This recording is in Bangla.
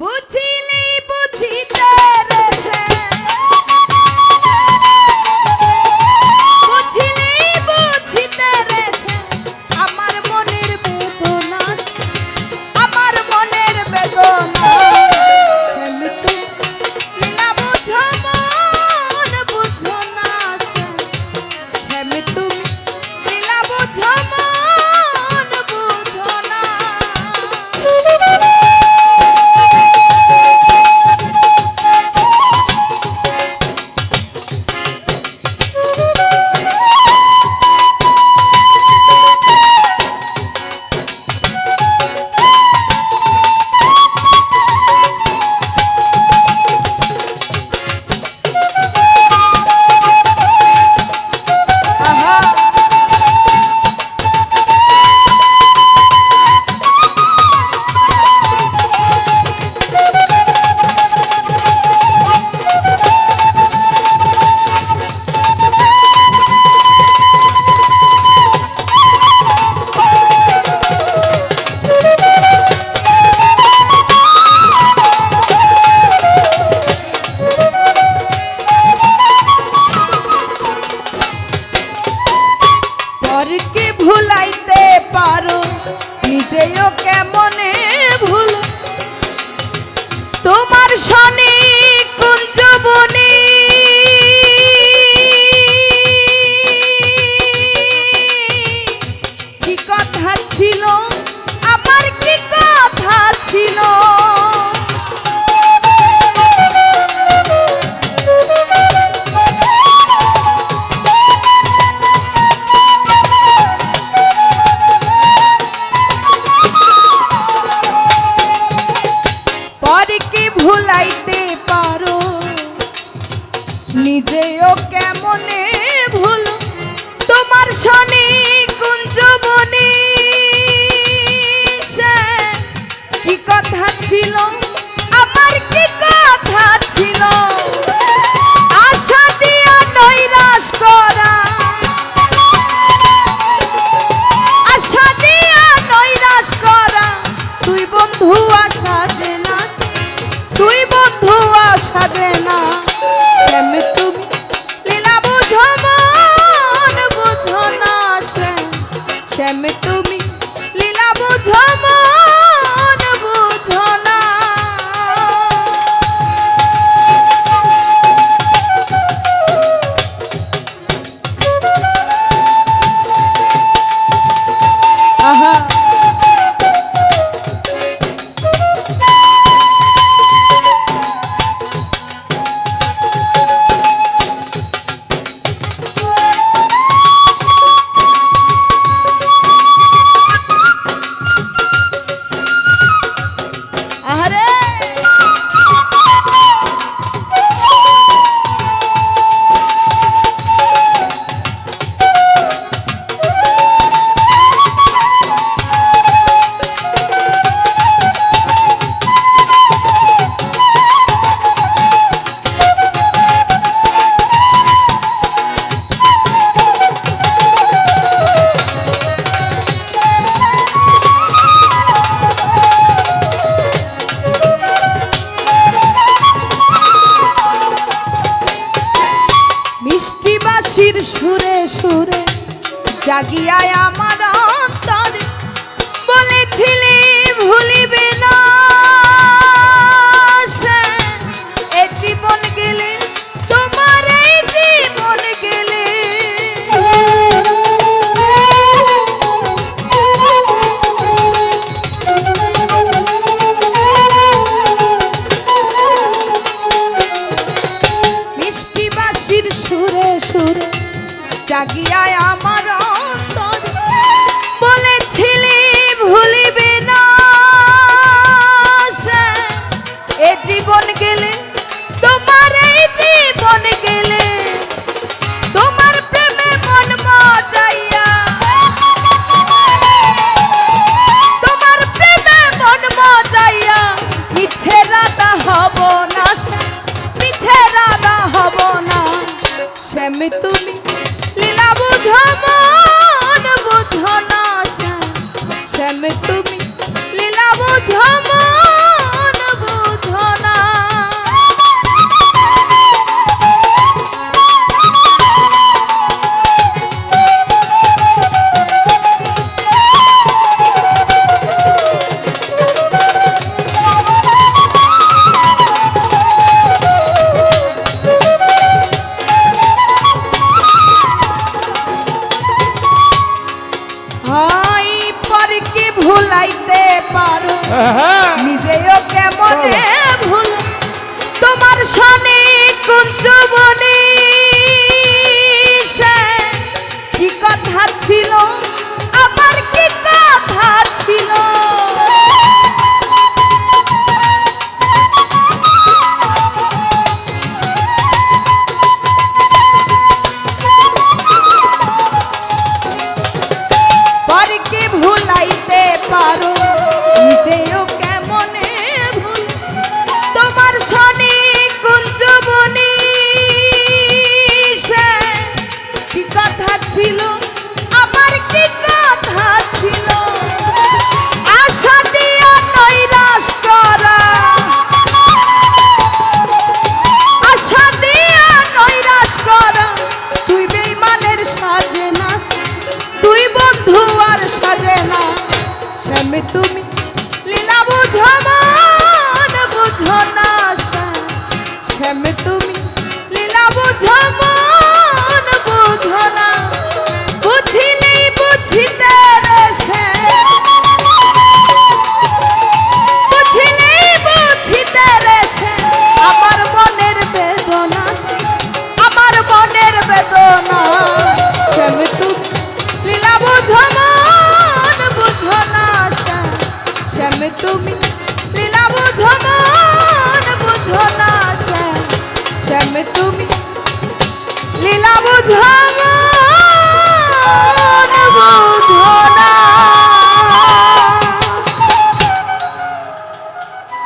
Butil ভুলাইতে পারো। নিজেও কেমনে ভুল? তোমার শনি কুঞ্জবনি কি কথা ছিল? আমার কি কথা ছিল? আশা দিয়া নৈরাশ করা। আশা নৈরাশ করা। তুই বন্ধু আস মিষ্টি বাসির সুরে সুরে জাগিয়ায় আমার অন্তরে বলেছিলি ভুলিবে না। লাগিয়া আমার বলেছিলি ভুলিবে না এ জীবন গেলে তোমার এই জীবন গেলে हम ভুলাইতে পারো। হ্যাঁ। নিজেও কেমন ভুল? তোমার শনি কুঞ্চবন ছিল